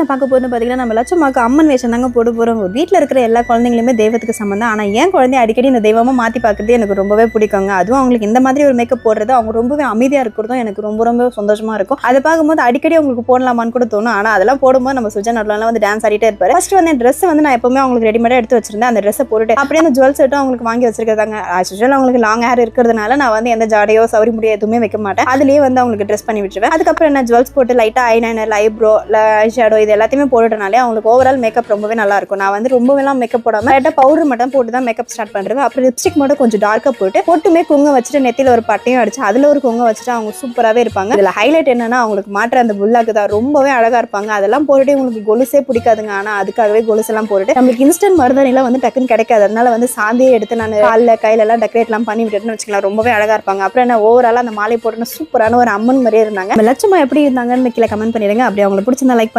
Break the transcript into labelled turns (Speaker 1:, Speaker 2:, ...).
Speaker 1: என்ன பார்க்க போகிறது பார்த்தீங்கன்னா நம்ம லட்சமாக்கு அம்மன் வேஷம் தாங்க போட போகிறோம் வீட்டில் இருக்கிற எல்லா குழந்தைங்களுமே தெய்வத்துக்கு சம்மந்தம் ஆனால் என் குழந்தைய அடிக்கடி இந்த தெய்வமாக மாற்றி பார்க்குறது எனக்கு ரொம்பவே பிடிக்குங்க. அதுவும் அவங்களுக்கு இந்த மாதிரி ஒரு மேக்கப் போடுறது அவங்க ரொம்பவே அமைதியாக இருக்கிறதும் எனக்கு ரொம்ப ரொம்ப சந்தோஷமா இருக்கும். அதை பார்க்கும்போது அடிக்கடி அவங்களுக்கு போடலாமான்னு கூட தோணும். ஆனால் அதெல்லாம் போடும்போது நம்ம சுஜா நடலாம் வந்து டான்ஸ் ஆடிட்டே இருப்பாரு. ஃபர்ஸ்ட் வந்து என் ட்ரெஸ் வந்து நான் எப்பவுமே அவங்களுக்கு ரெடிமேடாக எடுத்து வச்சிருந்தேன். அந்த ட்ரெஸ்ஸை போட்டுட்டு அப்படியே அந்த ஜுவல் செட்டும் அவங்களுக்கு வாங்கி வச்சிருக்காங்க ஆக்சுவலாக அவங்களுக்கு லாங் ஹேர் இருக்கிறதுனால நான் வந்து எந்த ஜாடையோ சௌரி முடியோ எதுவுமே வைக்க மாட்டேன். அதுலேயே வந்து அவங்களுக்கு ட்ரெஸ் பண்ணி விட்டுருவேன். அதுக்கப்புறம் என்ன ஜுவல்ஸ் போட்டு லைட்டாக ஐலைனர் ஐப்ரோ ஐ ஷேடோ இது எல்லாத்தையுமே போட்டுட்டனாலே அவங்களுக்கு ஓவரால் மேக்கப் ரொம்பவே நல்லா இருக்கும். நான் வந்து ரொம்பவேலாம் மேக்கப் போடாமல் லைட்டாக பவுடர் மட்டும் போட்டு தான் மேக்கப் ஸ்டார்ட் பண்ணுறேன் அப்புறம் லிப்ஸ்டிக் மட்டும் கொஞ்சம் டார்க்காக போட்டு பொட்டுமே குங்க வச்சுட்டு நெத்தியில் ஒரு பட்டையும் அடிச்சு அதில் ஒரு குங்க வச்சுட்டு அவங்க சூப்பராகவே இருப்பாங்க. இதில் ஹைலைட் என்னன்னா அவங்களுக்கு மாற்ற அந்த புல்லாக்கு தான். ரொம்பவே அழகாக இருப்பாங்க. அதெல்லாம் போட்டுட்டு உங்களுக்கு கொலுசே பிடிக்காதுங்க. ஆனால் அதுக்காகவே கொலுசெல்லாம் போட்டுட்டு நம்மளுக்கு இன்ஸ்டன்ட் மருதாணிலாம் வந்து டக்குன்னு கிடைக்காது. அதனால வந்து சாந்தியை எடுத்து நான் காலில் கையிலெல்லாம் டெக்கரேட்லாம் பண்ணி விட்டுட்டுன்னு வச்சுக்கலாம். ரொம்பவே அழகாக இருப்பாங்க. அப்புறம் என்ன ஓவராலாக அந்த மாலை போட்டுன்னு சூப்பரான ஒரு அம்மன் மாதிரியே இருந்தாங்க. நம்ம லட்சமா எப்படி இருந்தாங்கன்னு கீழே கமெண்ட் பண்ணிடுங்க. அப்படி அவங்களுக்கு பிடிச்சிருந்தா லைக் பண்ணுங்க.